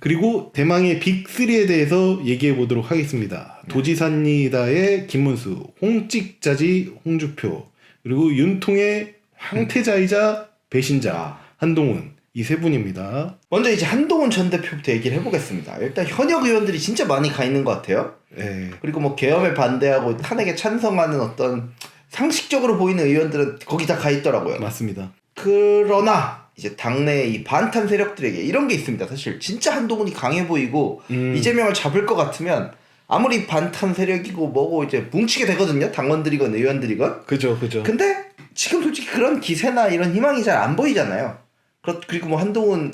그리고 대망의 빅3에 대해서 얘기해 보도록 하겠습니다. 도지사니다의 김문수, 홍찍자지 홍주표, 그리고 윤통의 황태자이자 배신자 한동훈 이 세 분입니다. 먼저 이제 한동훈 전 대표부터 얘기를 해보겠습니다. 일단 현역 의원들이 진짜 많이 가 있는 것 같아요. 예. 그리고 뭐 계엄에 반대하고 탄핵에 찬성하는 어떤 상식적으로 보이는 의원들은 거기 다 가 있더라고요. 맞습니다. 그러나 이제 당내 이 반탄 세력들에게 이런 게 있습니다. 사실 진짜 한동훈이 강해 보이고 음. 이재명을 잡을 것 같으면 아무리 반탄 세력이고 뭐고 이제 뭉치게 되거든요. 당원들이건 의원들이건. 그죠, 그죠. 근데 지금 솔직히 그런 기세나 이런 희망이 잘 안 보이잖아요. 그렇- 그리고 뭐 한동훈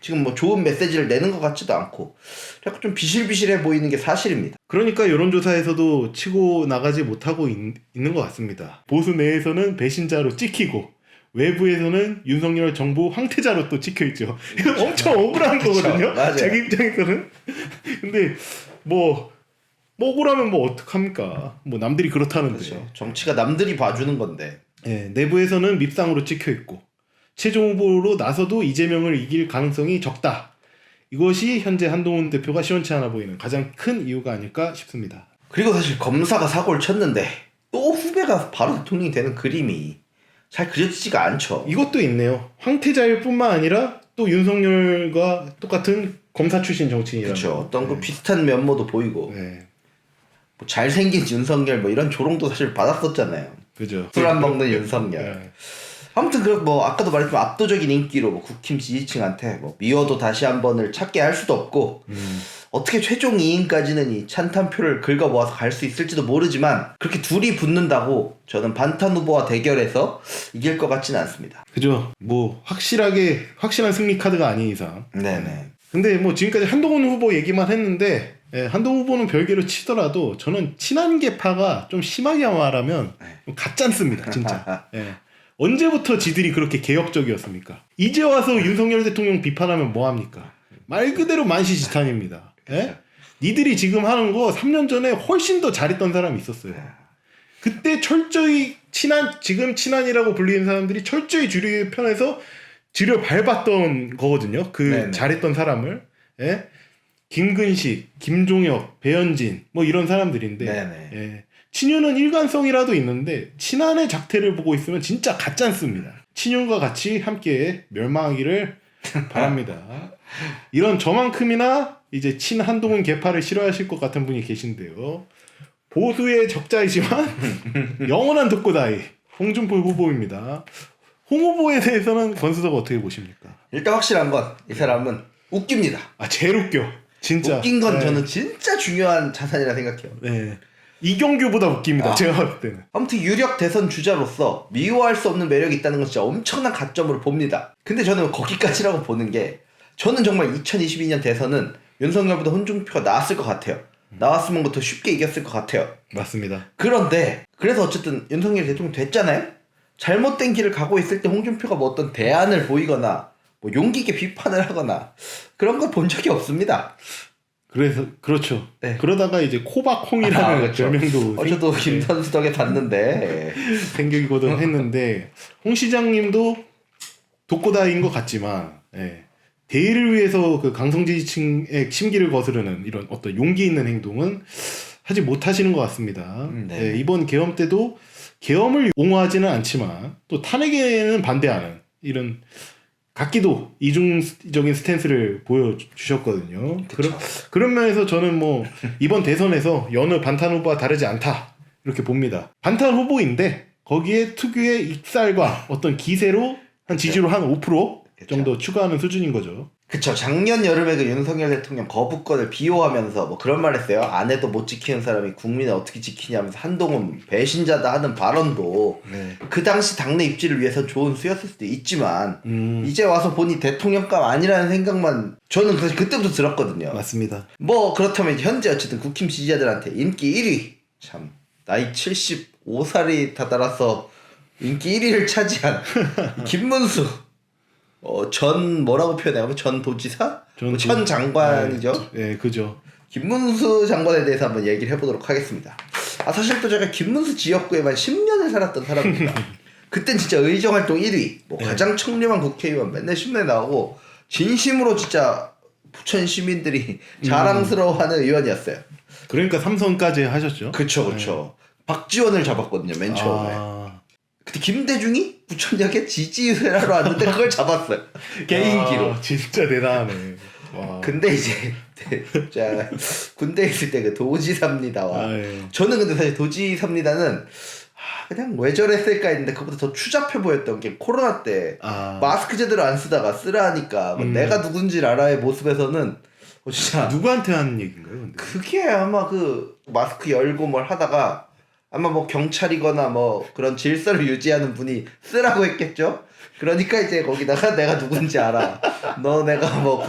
지금 뭐 좋은 메시지를 내는 것 같지도 않고 약간 좀 비실비실해 보이는 게 사실입니다. 그러니까 여론조사에서도 치고 나가지 못하고 있, 는것 같습니다. 보수 내에서는 배신자로 찍히고 외부에서는 윤석열 정부 황태자로 또 찍혀 있죠. 이거 엄청 억울한 그쵸, 거거든요. 맞아요. 자기 입장에서는. 근데 뭐, 뭐 억울하면 뭐 어떡합니까? 뭐 남들이 그렇다는데. 그렇죠. 정치가 남들이 봐주는 건데. 예, 내부에서는 밉상으로 찍혀 있고 최종 후보로 나서도 이재명을 이길 가능성이 적다. 이것이 현재 한동훈 대표가 시원치 않아 보이는 가장 큰 이유가 아닐까 싶습니다. 그리고 사실 검사가 사고를 쳤는데 또 후배가 바로 대통령이 되는 그림이 잘 그려지지가 않죠. 이것도 있네요. 황태자일 뿐만 아니라 또 윤석열과 똑같은 검사 출신 정치인이라는 그렇죠. 거. 어떤 그 비슷한 면모도 보이고 네, 뭐 잘생긴 윤석열 뭐 이런 조롱도 사실 받았었잖아요. 그죠. 술 안 먹는 윤석열. 네. 아무튼 그뭐 아까도 말했지만 압도적인 인기로 뭐 국힘 지지층한테 뭐 미워도 다시 한 번을 찾게 할 수도 없고 음, 어떻게 최종 2인까지는 이 찬탄표를 긁어 모아서 갈 수 있을지도 모르지만 그렇게 둘이 붙는다고 저는 반탄 후보와 대결해서 이길 것 같지는 않습니다. 그죠. 뭐 확실하게 확실한 승리 카드가 아닌 이상. 네네. 근데 뭐 지금까지 한동훈 후보 얘기만 했는데 예, 한동훈 후보는 별개로 치더라도 저는 친한 계파가 좀 심하게 말하면 좀 가짠습니다 진짜 예. 언제부터 지들이 그렇게 개혁적이었습니까 이제 와서 윤석열 대통령 비판하면 뭐합니까 말 그대로 만시지탄입니다 예? 니들이 지금 하는 거 3년 전에 훨씬 더 잘했던 사람이 있었어요 그때 철저히 친한 지금 친한이라고 불리는 사람들이 철저히 주류 편에서 지려 밟았던 거거든요. 그 네네. 잘했던 사람을 예? 김근식, 김종혁, 배현진 뭐 이런 사람들인데 네네. 예. 친윤은 일관성이라도 있는데 친한의 작태를 보고 있으면 진짜 가짠습니다. 친윤과 같이 함께 멸망하기를 바랍니다. 이런 저만큼이나 이제 친 한동훈 개파를 싫어하실 것 같은 분이 계신데요. 보수의 적자이지만 영원한 독고다이 홍준표 후보입니다. 홍 후보에 대해서는 권수석 어떻게 보십니까? 일단 확실한 건 이 사람은 웃깁니다. 아 제일 웃겨. 진짜. 웃긴 건 네. 저는 진짜 중요한 자산이라 생각해요. 네. 이경규보다 웃깁니다. 아. 제가 봤을 때는. 아무튼 유력 대선 주자로서 미워할 수 없는 매력이 있다는 건 진짜 엄청난 가점으로 봅니다. 근데 저는 거기까지라고 보는 게 저는 정말 2022년 대선은 윤석열보다 홍준표가 나았을 것 같아요. 나왔으면 더 쉽게 이겼을 것 같아요. 맞습니다. 그런데 그래서 어쨌든 윤석열이 대통령 됐잖아요. 잘못된 길을 가고 있을 때 홍준표가 뭐 어떤 대안을 보이거나 뭐 용기 있게 비판을 하거나 그런 거본 적이 없습니다. 그래서 그렇죠. 네. 그러다가 이제 코박홍이라는 아, 그렇죠. 별명도 어, 저도 생- 김선수 덕에 봤는데 생기거든 했는데 홍 시장님도 독고다이인 것 같지만 예. 대의를 위해서 그 강성 지지층의 심기를 거스르는 이런 어떤 용기 있는 행동은 하지 못하시는 것 같습니다. 음, 네. 예, 이번 계엄 때도 계엄을 옹호하지는 않지만 또 탄핵에는 반대하는 이런 각기도 이중적인 스탠스를 보여주셨거든요. 그런 그런 면에서 저는 뭐 이번 대선에서 여느 반탄 후보와 다르지 않다 이렇게 봅니다. 반탄 후보인데 거기에 특유의 익살과 어떤 기세로 한 지지로 한 5% 정도 추가하는 수준인 거죠. 그쵸 작년 여름에 그 윤석열 대통령 거부권을 비호하면서 뭐 그런 말 했어요 아내도 못 지키는 사람이 국민을 어떻게 지키냐면서 한동훈 배신자다 하는 발언도 네. 그 당시 당내 입지를 위해서 좋은 수였을 수도 있지만 음, 이제 와서 보니 대통령감 아니라는 생각만 저는 사실 그때부터 들었거든요 맞습니다. 뭐 그렇다면 현재 어쨌든 국힘 지지자들한테 인기 1위 참 나이 75살이 다다라서 인기 1위를 차지한 이 김문수 어, 전 뭐라고 표현해요? 전 도지사? 전뭐 도- 전 장관이죠. 네, 네, 그죠. 김문수 장관에 대해서 한번 얘기를 해보도록 하겠습니다. 아 사실 또 제가 김문수 지역구에만 10년을 살았던 사람입니다. 그땐 진짜 의정활동 1위, 뭐 네. 가장 청렴한 국회의원 맨날 신문에 나오고 진심으로 진짜 부천 시민들이 자랑스러워하는 의원이었어요. 그러니까 삼선까지 하셨죠. 그쵸 그쵸. 박지원을 잡았거든요 맨 처음에. 아, 그때 김대중이 부천역에 지지회라로 왔는데 그걸 잡았어요. 개인기로. 아, 진짜 대단하네. 와. 근데 이제 자 군대 있을 때 그 도지사입니다와 아, 예. 저는 근데 사실 도지사입니다는 아, 그냥 왜 저랬을까 했는데 그보다 더 추잡해 보였던 게 코로나 때 아, 마스크 제대로 안 쓰다가 쓰라 하니까 뭐 음. 내가 누군지 알아의 모습에서는 어, 진짜 누구한테 하는 얘기인가요? 근데? 그게 아마 그 마스크 열고 뭘 하다가 아마 뭐 경찰이거나 뭐 그런 질서를 유지하는 분이 쓰라고 했겠죠. 그러니까 이제 거기다가 내가 누군지 알아. 너 내가 뭐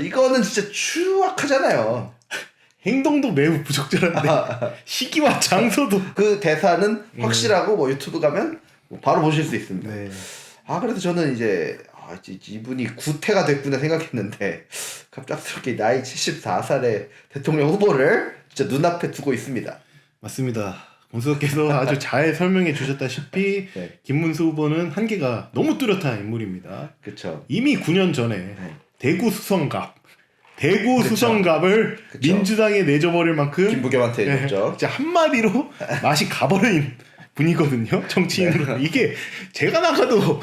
이거는 진짜 추악하잖아요. 행동도 매우 부적절한데 시기와 장소도 그 대사는 확실하고 뭐 유튜브 가면 뭐 바로 보실 수 있습니다. 네. 아 그래서 저는 이제 아, 이제 이분이 구태가 됐구나 생각했는데 갑작스럽게 나이 74살의 대통령 후보를 진짜 눈앞에 두고 있습니다. 맞습니다. 공수께서 아주 잘 설명해 주셨다시피 네. 김문수 후보는 한계가 너무 뚜렷한 인물입니다. 그렇죠. 이미 9년 전에 네. 대구 수성갑, 대구 그쵸. 수성갑을 그쵸. 민주당에 내줘버릴 만큼 김부겸한테 예, 했죠. 진짜 한마디로 맛이 가버린 분이거든요. 정치인으로 네. 이게 제가 나가도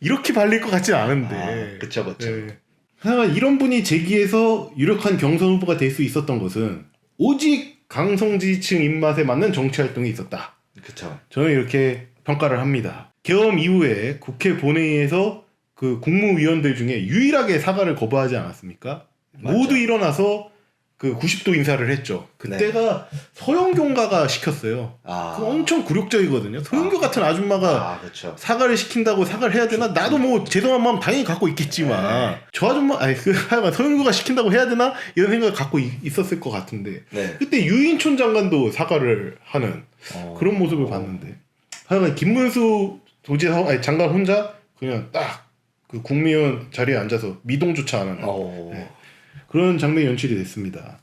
이렇게 발릴 것 같진 않은데. 아, 그쵸 그쵸. 예. 하지만 이런 분이 제기해서 유력한 경선 후보가 될 수 있었던 것은 오직 강성지층 입맛에 맞는 정치 활동이 있었다. 그쵸. 저는 이렇게 평가를 합니다. 계엄 이후에 국회 본회의에서 그 국무위원들 중에 유일하게 사과를 거부하지 않았습니까? 맞죠. 모두 일어나서 그 90도 인사를 했죠. 그때가 서영교가가 시켰어요. 아. 그 엄청 굴욕적이거든요. 서영교 아. 같은 아줌마가 아 그쵸. 사과를 시킨다고 사과를 해야 되나? 나도 뭐 죄송한 마음 당연히 갖고 있겠지만 네. 저 아줌마 아니 그 하여간 서영교가 시킨다고 해야 되나 이런 생각을 갖고 있, 있었을 것 같은데 네. 그때 유인촌 장관도 사과를 하는 어. 그런 모습을 봤는데 하여간 김문수 도지사 아니 장관 혼자 그냥 딱 그 국무위원 자리에 앉아서 미동조차 안 하는 어. 네. 그런 장면이 연출이 됐습니다.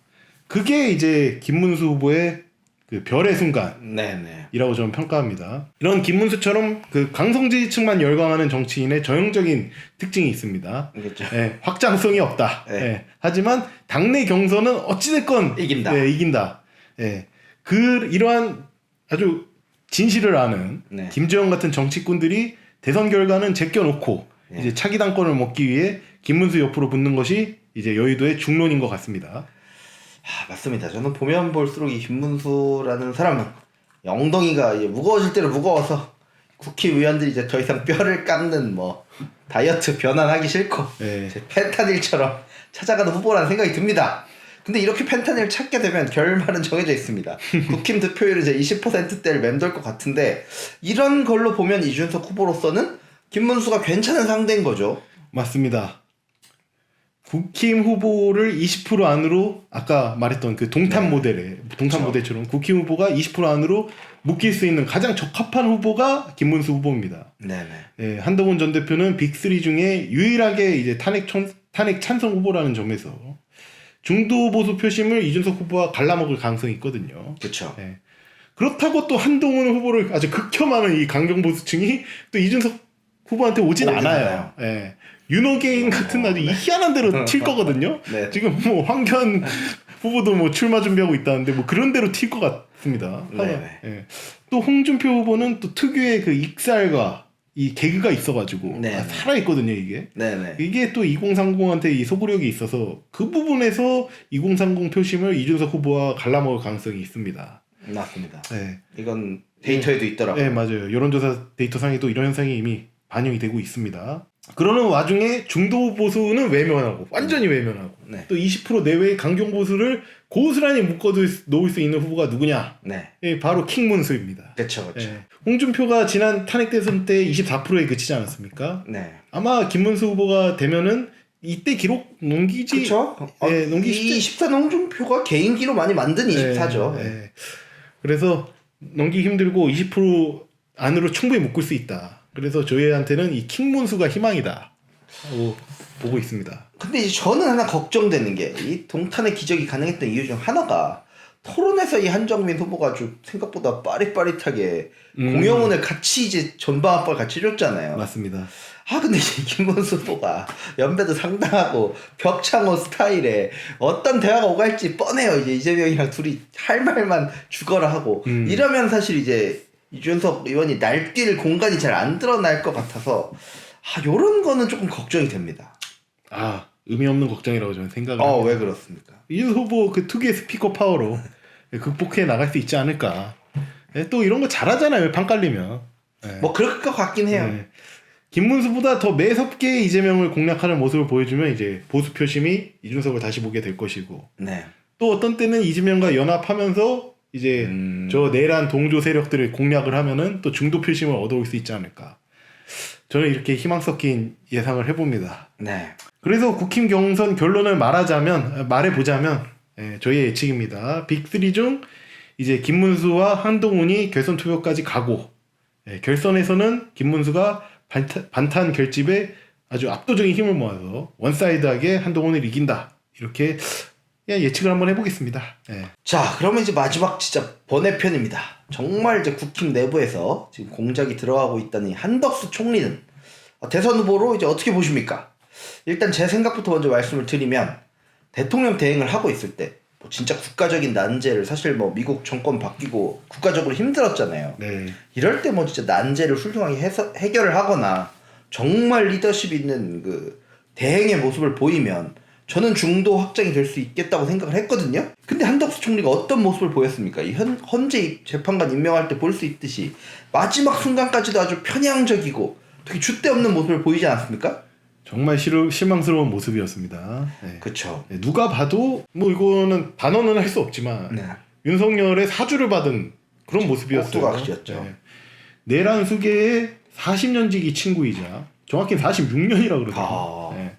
그게 이제 김문수 후보의 그 별의 순간이라고 네네. 저는 평가합니다. 이런 김문수처럼 그 강성지층만 열광하는 정치인의 전형적인 특징이 있습니다. 그렇죠. 예, 확장성이 없다. 네. 예, 하지만 당내 경선은 어찌됐건 이긴다. 예, 이긴다. 예, 그 이러한 아주 진실을 아는 네. 김재원 같은 정치꾼들이 대선 결과는 제껴놓고 네. 이제 차기 당권을 먹기 위해 김문수 옆으로 붙는 것이 이제 여의도의 중론인 것 같습니다. 아, 맞습니다. 저는 보면 볼수록 이 김문수라는 사람은 엉덩이가 이제 무거워질 대로 무거워서 국회의원들이 이제 더 이상 뼈를 깎는 뭐 다이어트 변환하기 싫고 예. 이제 펜타닐처럼 찾아가는 후보라는 생각이 듭니다. 근데 이렇게 펜타닐을 찾게 되면 결말은 정해져 있습니다. 국힘 득표율은 이제 20%대를 맴돌 것 같은데 이런 걸로 보면 이준석 후보로서는 김문수가 괜찮은 상대인 거죠. 맞습니다. 국힘 후보를 20% 안으로 아까 말했던 그 동탄 네. 모델에 동탄 그쵸. 모델처럼 국힘 후보가 20% 안으로 묶일 수 있는 가장 적합한 후보가 김문수 후보입니다. 네네. 예, 한동훈 전 대표는 빅3 중에 유일하게 이제 탄핵, 천, 탄핵 찬성 후보라는 점에서 중도 보수 표심을 이준석 후보와 갈라먹을 가능성이 있거든요. 그렇죠. 예. 그렇다고 또 한동훈 후보를 아주 극혐하는 이 강경 보수층이 또 이준석 후보한테 오진 오진 않아요. 않아요. 예. 윤호개인 같은 아주 희한한 대로 튈 거거든요. 네. 지금 뭐 황교안 후보도 뭐 출마 준비하고 있다는데 뭐 그런 대로 튈 것 같습니다. 네네. 예. 또 홍준표 후보는 또 특유의 그 익살과 이 개그가 있어가지고 네네. 아, 살아있거든요 이게. 네네. 이게 또 2030한테 이 소구력이 있어서 그 부분에서 2030 표심을 이준석 후보와 갈라먹을 가능성이 있습니다. 맞습니다. 네, 이건 데이터에도 있더라고요. 네 맞아요. 여론조사 데이터 상에도 이런 현상이 이미 반영이 되고 있습니다. 그러는 와중에 중도 보수는 외면하고 완전히 외면하고 네. 또 20% 내외의 강경 보수를 고스란히 묶어 놓을 수 있는 후보가 누구냐? 네. 예, 바로 킹문수입니다. 그렇죠, 그렇죠. 예. 홍준표가 지난 탄핵 대선 때 24%에 그치지 않았습니까? 네. 아마 김문수 후보가 되면은 이때 기록 넘기지 그렇죠. 예, 넘기기 이 24는 홍준표가 개인기로 많이 만든 24죠. 예, 예. 그래서 넘기기 힘들고 20% 안으로 충분히 묶을 수 있다. 그래서 저희한테는 이 킹문수가 희망이다. 하고 보고 있습니다. 근데 이제 저는 하나 걱정되는 게 이 동탄의 기적이 가능했던 이유 중 하나가 토론에서 이 한정민 후보가 아주 생각보다 빠릿빠릿하게 음. 공영훈을 같이 이제 전방 압박을 같이 해줬잖아요. 맞습니다. 아 근데 이 김문수 후보가 연배도 상당하고 벽창호 스타일에 어떤 대화가 오갈지 뻔해요. 이제 이재명이랑 둘이 할 말만 죽어라 하고 음. 이러면 사실 이제 이준석 의원이 날뛸 공간이 잘 안 드러날 것 같아서 아 요런 거는 조금 걱정이 됩니다. 아 의미 없는 걱정이라고 저는 생각을 어 합니다. 왜 그렇습니까? 이준석 후보 그 특유의 스피커 파워로 극복해 나갈 수 있지 않을까. 예, 또 이런 거 잘하잖아요. 판 깔리면. 예. 뭐 그럴 것 같긴 해요. 네. 김문수보다 더 매섭게 이재명을 공략하는 모습을 보여주면 이제 보수 표심이 이준석을 다시 보게 될 것이고 네. 또 어떤 때는 이재명과 연합하면서 이제 음. 저 내란 동조 세력들을 공략을 하면은 또 중도 표심을 얻어올 수 있지 않을까. 저는 이렇게 희망 섞인 예상을 해봅니다. 네. 그래서 국힘 경선 결론을 말하자면 말해보자면 예, 저희의 예측입니다. 빅3 중 이제 김문수와 한동훈이 결선 투표까지 가고 예, 결선에서는 김문수가 반타, 반탄 결집에 아주 압도적인 힘을 모아서 원사이드하게 한동훈을 이긴다 이렇게 예측을 한번 해보겠습니다. 예. 자, 그러면 이제 마지막 진짜 번외편입니다. 정말 이제 국힘 내부에서 지금 공작이 들어가고 있다는 이 한덕수 총리는 어, 대선 후보로 이제 어떻게 보십니까? 일단 제 생각부터 먼저 말씀을 드리면 대통령 대행을 하고 있을 때 뭐 진짜 국가적인 난제를 사실 뭐 미국 정권 바뀌고 국가적으로 힘들었잖아요. 네. 이럴 때 뭐 진짜 난제를 훌륭하게 해서 해결을 하거나 정말 리더십 있는 그 대행의 모습을 보이면 저는 중도 확장이 될 수 있겠다고 생각을 했거든요. 근데 한덕수 총리가 어떤 모습을 보였습니까? 이 현, 헌재 재판관 임명할 때 볼 수 있듯이 마지막 순간까지도 아주 편향적이고 되게 줏대 없는 모습을 보이지 않았습니까? 정말 실우, 실망스러운 모습이었습니다. 네. 그쵸. 네, 누가 봐도 뭐 이거는 단언은 할 수 없지만 네. 윤석열의 사주를 받은 그런 모습이었어요. 꼭두각시였죠. 네. 내란 수계의 40년지기 친구이자 정확히 46년이라 그러더라고요. 아. 네.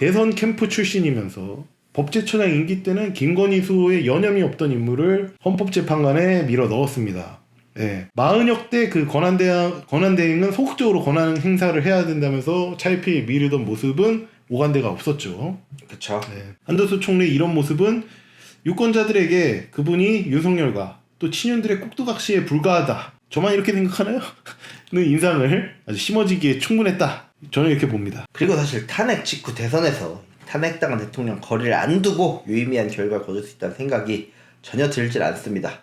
대선 캠프 출신이면서 법제처장 임기 때는 김건희 수호의 여념이 없던 인물을 헌법재판관에 밀어 넣었습니다. 네. 마흔역 대그 권한대행, 권한대행은 소극적으로 권한 행사를 해야 된다면서 차일피일 미루던 모습은 오간데가 없었죠. 그쵸. 네. 한덕수 총리의 이런 모습은 유권자들에게 그분이 윤석열과 또 친윤들의 꼭두각시에 불과하다. 저만 이렇게 생각하나요? 는 인상을 아주 심어지기에 충분했다. 저는 이렇게 봅니다. 그리고 사실 탄핵 직후 대선에서 탄핵당한 대통령 거리를 안 두고 유의미한 결과를 거둘 수 있다는 생각이 전혀 들질 않습니다.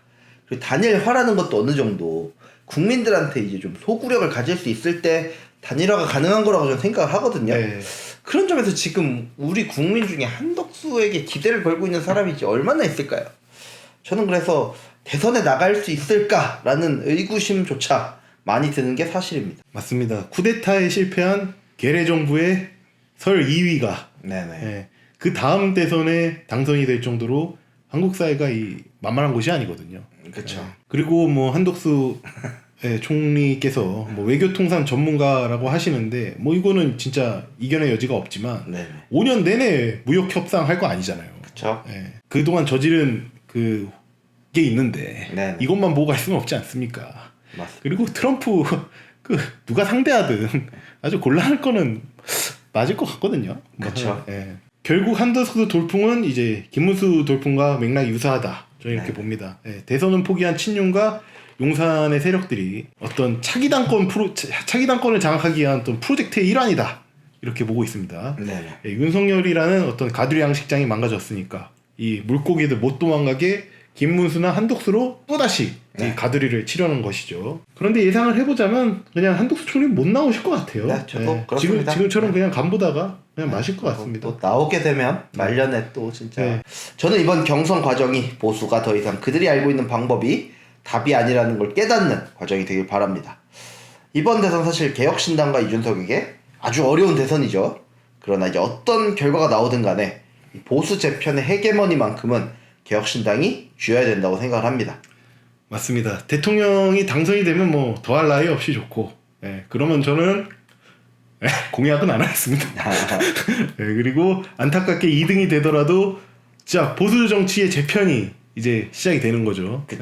그리고 단일화라는 것도 어느 정도 국민들한테 이제 좀 소구력을 가질 수 있을 때 단일화가 가능한 거라고 저는 생각을 하거든요. 네. 그런 점에서 지금 우리 국민 중에 한덕수에게 기대를 걸고 있는 사람이 이제 얼마나 있을까요? 저는 그래서 대선에 나갈 수 있을까라는 의구심조차 많이 드는 게 사실입니다. 맞습니다. 쿠데타에 실패한 게레 정부의 설 2위가 네네. 그 다음 대선에 당선이 될 정도로 한국 사회가 이 만만한 곳이 아니거든요. 그쵸. 네. 그리고 뭐 한덕수 예, 총리께서 뭐 외교통상 전문가라고 하시는데 뭐 이거는 진짜 이견의 여지가 없지만 네네. 5년 내내 무역 협상 할 거 아니잖아요. 그쵸. 예. 그동안 저지른 그게 있는데 네네. 이것만 보고 갈 수는 없지 않습니까? 맞습니다. 그리고 트럼프 그 누가 상대하든 아주 곤란할 거는 맞을 것 같거든요. 뭐, 그쵸. 예. 결국 한덕수 돌풍은 이제 김문수 돌풍과 맥락이 유사하다. 저는 이렇게 네. 봅니다. 예. 대선은 포기한 친윤과 용산의 세력들이 어떤 차기 당권 프로 차- 차기 당권을 장악하기 위한 어떤 프로젝트의 일환이다. 이렇게 보고 있습니다. 네네. 예, 윤석열이라는 어떤 가두리 양식장이 망가졌으니까 이 물고기들 못 도망가게 김문수나 한독수로 또다시 네. 이 가두리를 치려는 것이죠. 그런데 예상을 해보자면 그냥 한독수 총리 못 나오실 것 같아요. 네, 저도 지금 그렇습니다. 지금처럼 네. 그냥 간보다가 그냥 마실 것 같습니다. 또 나오게 되면 말년에 또 진짜 네. 저는 이번 경선 과정이 보수가 더 이상 그들이 알고 있는 방법이 답이 아니라는 걸 깨닫는 과정이 되길 바랍니다. 이번 대선 사실 개혁신당과 이준석에게 아주 어려운 대선이죠. 그러나 이제 어떤 결과가 나오든 간에 이 보수 재편의 헤게머니만큼은 개혁신당이 쥐어야 된다고 생각을 합니다. 맞습니다. 대통령이 당선이 되면 뭐 더할 나위 없이 좋고, 예, 그러면 저는 예, 공약은 안 하겠습니다. 예, 그리고 안타깝게 2등이 되더라도 진짜 보수 정치의 재편이 이제 시작이 되는 거죠. 예.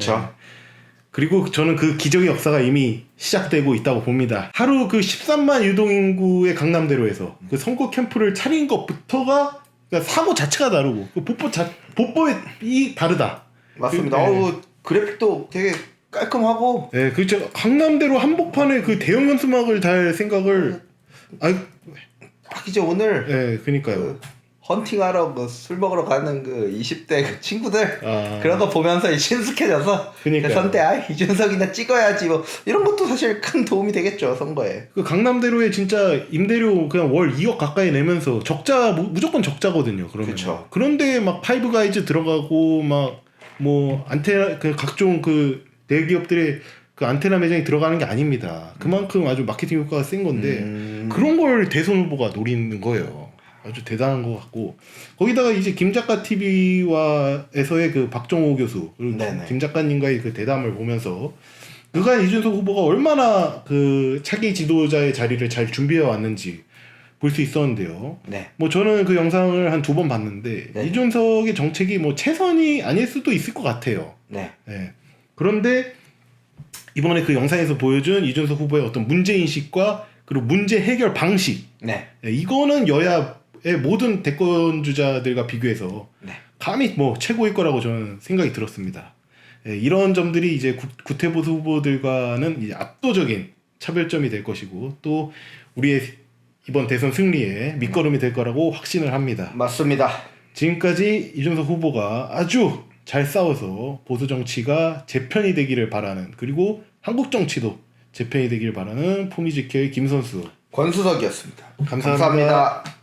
그리고 저는 그 기적의 역사가 이미 시작되고 있다고 봅니다. 하루 그 13만 유동인구의 강남대로에서 그 선거 캠프를 차린 것부터가 그러니까 사고 자체가 다르고 그 보법 자 보법이 다르다. 맞습니다. 그, 네. 어우 그래픽도 되게 깔끔하고 네, 그렇죠. 강남대로 한복판에 그 대형 현수막을 달 생각을 아이, 딱 이제 오늘 예, 그니까요. 그 헌팅하러 그술 먹으러 가는 그 20대 그 친구들 아. 그런 거 보면서 이제 친숙해져서 그니까요. 대선 때 아, 이준석이나 찍어야지 뭐 이런 것도 사실 큰 도움이 되겠죠 선거에. 그 강남대로에 진짜 임대료 그냥 월 2억 가까이 내면서 적자 무- 무조건 적자거든요. 그러면 그쵸. 그런데 막 파이브 가이즈 들어가고 막 뭐 안테나 그 각종 그 대기업들의 그 안테나 매장이 들어가는 게 아닙니다. 그만큼 아주 마케팅 효과가 센 건데 음. 그런 걸 대선 후보가 노리는 거예요. 아주 대단한 것 같고 거기다가 이제 김 작가 TV와에서의 그 박정호 교수 그리고 네네. 김 작가님과의 그 대담을 보면서 그간 이준석 후보가 얼마나 그 차기 지도자의 자리를 잘 준비해 왔는지 볼 수 있었는데요. 네. 뭐 저는 그 영상을 한 두 번 봤는데 네. 이준석의 정책이 뭐 최선이 아닐 수도 있을 것 같아요. 네. 예. 그런데 이번에 그 영상에서 보여준 이준석 후보의 어떤 문제 인식과 그리고 문제 해결 방식 네. 예, 이거는 여야의 모든 대권 주자들과 비교해서 네. 감히 뭐 최고일 거라고 저는 생각이 들었습니다. 예, 이런 점들이 이제 구, 구태보수 후보들과는 이제 압도적인 차별점이 될 것이고 또 우리의 이번 대선 승리에 밑거름이 될 거라고 확신을 합니다. 맞습니다. 지금까지 이준석 후보가 아주 잘 싸워서 보수 정치가 재편이 되기를 바라는 그리고 한국 정치도 재편이 되기를 바라는 포미지케의 김 선수 권수석이었습니다. 감사합니다. 감사합니다.